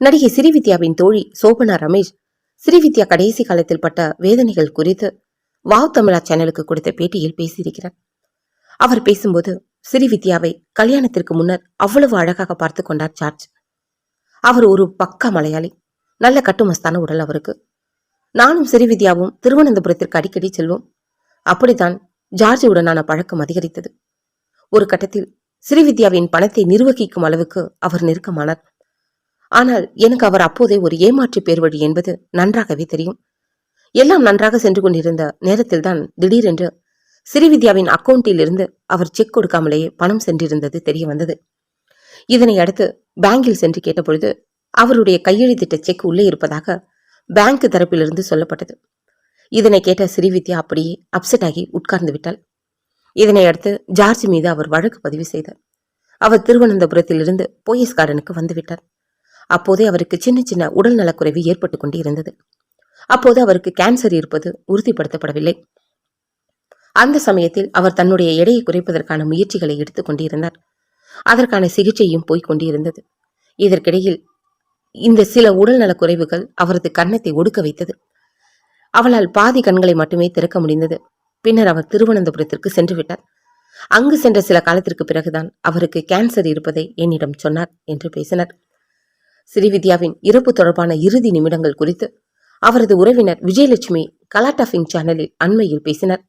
நடிகை ஸ்ரீவித்யாவின் தோழி சோபனா ரமேஷ் ஸ்ரீவித்யா கடைசி காலத்தில் பட்ட வேதனைகள் குறித்து வாவ் தமிழா சேனலுக்கு கொடுத்த பேட்டியில் பேசியிருக்கிறார். அவர் பேசும்போது ஸ்ரீவித்யாவை கல்யாணத்திற்கு முன்னர் அவ்வளவு அழகாக பார்த்து கொண்டார் ஜார்ஜ் அவர் ஒரு பக்கா மலையாளி நல்ல கட்டுமஸ்தான உடல் அவருக்கு. நானும் ஸ்ரீவித்யாவும் திருவனந்தபுரத்திற்கு அடிக்கடி செல்வோம். அப்படித்தான் ஜார்ஜுடனான பழக்கம் அதிகரித்தது. ஒரு கட்டத்தில் ஸ்ரீவித்யாவின் பணத்தை நிர்வகிக்கும் அளவுக்கு அவர் நெருக்கமானார். ஆனால் எனக்கு அவர் அப்போதே ஒரு ஏமாற்று பேர்வழி என்பது நன்றாகவே தெரியும். எல்லாம் நன்றாக சென்று கொண்டிருந்த நேரத்தில்தான் திடீரென்று ஸ்ரீவித்யாவின் அக்கவுண்டில் இருந்து அவர் செக் கொடுக்காமலேயே பணம் சென்றிருந்தது தெரிய வந்தது இதனை அடுத்து பேங்கில் சென்று கேட்டபொழுது அவருடைய கையெழுத்திட்ட செக் உள்ளே இருப்பதாக பேங்க் தரப்பிலிருந்து சொல்லப்பட்டது. இதனை கேட்ட ஸ்ரீவித்யா அப்படியே அப்செட் ஆகி உட்கார்ந்து விட்டாள். இதனை அடுத்து ஜார்ஜ் மீது அவர் வழக்கு பதிவு செய்தார். அவர் திருவனந்தபுரத்திலிருந்து போயஸ்காரனுக்கு வந்துவிட்டார் அப்போதே அவருக்கு சின்ன சின்ன உடல் நலக்குறைவு ஏற்பட்டு கொண்டு இருந்தது அப்போது அவருக்கு கேன்சர் இருப்பது உறுதிப்படுத்தப்படவில்லை. அந்த சமயத்தில் அவர் தன்னுடைய எடையை குறைப்பதற்கான முயற்சிகளை எடுத்துக் கொண்டிருந்தார். அதற்கான சிகிச்சையும் போய்க் கொண்டிருந்தது. இதற்கிடையில் இந்த சில உடல் நலக்குறைவுகள் அவரது கன்னத்தை ஒடுக்க வைத்தது. அவளால் பாதி கண்களை மட்டுமே திறக்க முடிந்தது. பின்னர் அவர் திருவனந்தபுரத்திற்கு சென்று விட்டார். அங்கு சென்ற சில காலத்திற்கு பிறகுதான் அவருக்கு கேன்சர் இருப்பதை என்னிடம் சொன்னார் என்று பேசினார். ஸ்ரீவித்யாவின் இறப்பு தொடர்பான இறுதி நிமிடங்கள் குறித்து அவரது உறவினர் விஜயலட்சுமி கலாட்டாஃபிங் சேனலில் அண்மையில் பேசினார்.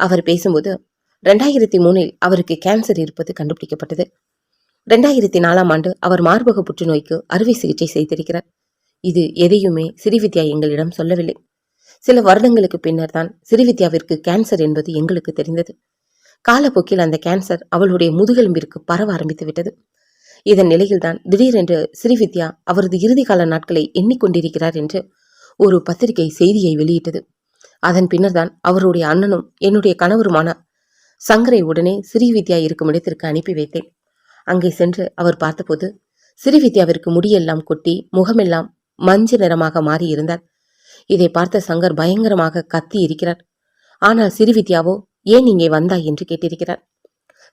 அவர் பேசும்போது ரெண்டாயிரத்தி மூணில் அவருக்கு கேன்சர் இருப்பது கண்டுபிடிக்கப்பட்டது. ரெண்டாயிரத்தி நாலாம் ஆண்டு அவர் மார்பக புற்றுநோய்க்கு அறுவை சிகிச்சை செய்திருக்கிறார். இது எதையுமே ஸ்ரீவித்யா எங்களிடம் சொல்லவில்லை. சில வருடங்களுக்கு பின்னர் தான் ஸ்ரீவித்யாவிற்கு கேன்சர் என்பது எங்களுக்கு தெரிந்தது. காலப்போக்கில் அந்த கேன்சர் அவளுடைய முதுகெலும்பிற்கு பரவ ஆரம்பித்து விட்டது. இதன் நிலையில்தான் திடீரென்று ஸ்ரீவித்யா அவரது இறுதி கால நாட்களை எண்ணிக்கொண்டிருக்கிறார் என்று ஒரு பத்திரிகை செய்தியை வெளியிட்டது. அதன் பின்னர்தான் அவருடைய அண்ணனும் என்னுடைய கணவருமான சங்கரை உடனே ஸ்ரீவித்யா இருக்கும் இடத்திற்கு அனுப்பி வைத்தேன். அங்கே சென்று அவர் பார்த்தபோது ஸ்ரீவித்யாவிற்கு முடியெல்லாம் கொட்டி முகமெல்லாம் மஞ்சள் நிறமாக மாறியிருந்தார். இதை பார்த்த சங்கர் பயங்கரமாக கத்தி இருக்கிறார் ஆனால் ஸ்ரீவித்யாவோ ஏன் இங்கே வந்தாய்? என்று கேட்டிருக்கிறார்.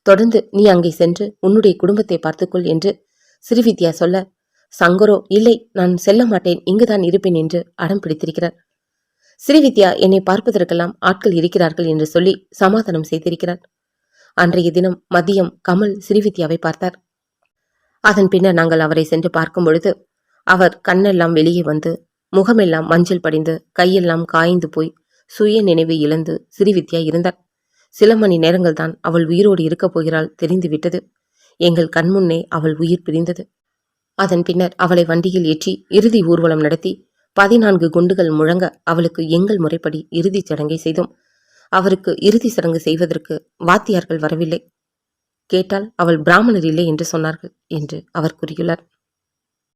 தொடர்ந்து நீ அங்கே சென்று உன்னுடைய குடும்பத்தை பார்த்துக்கொள் என்று ஸ்ரீவித்யா சொல்ல சங்கரோ இல்லை நான் செல்ல மாட்டேன் இங்குதான் இருப்பேன் என்று அடம் பிடித்திருக்கிறார். ஸ்ரீவித்யா என்னை பார்ப்பதற்கெல்லாம் ஆட்கள் இருக்கிறார்கள் என்று சொல்லி சமாதானம் செய்திருக்கிறார். அன்றைய தினம் மதியம் கமல் ஸ்ரீவித்யாவை பார்த்தார். அதன் பின்னர் நாங்கள் அவரை சென்று பார்க்கும் பொழுது அவர் கண்ணெல்லாம் வெளியே வந்து முகமெல்லாம் மஞ்சள் படிந்து கையெல்லாம் காய்ந்து போய் சுய நினைவை இழந்து ஸ்ரீவித்யா இருந்தார். சில மணி நேரங்கள்தான் அவள் உயிரோடு இருக்கப் போகிறாள் தெரிந்துவிட்டது. எங்கள் கண்முன்னே அவள் உயிர் பிரிந்தது. அதன் பின்னர் அவளை வண்டியில் ஏற்றி இறுதி ஊர்வலம் நடத்தி பதினான்கு குண்டுகள் முழங்க அவளுக்கு எங்கள் முறைப்படி இறுதிச் சடங்கை செய்தோம். அவருக்கு இறுதி சடங்கு செய்வதற்கு வாத்தியார்கள் வரவில்லை. கேட்டால் அவள் பிராமணர் இல்லை என்று சொன்னார்கள் என்று அவர் கூறியுள்ளார்.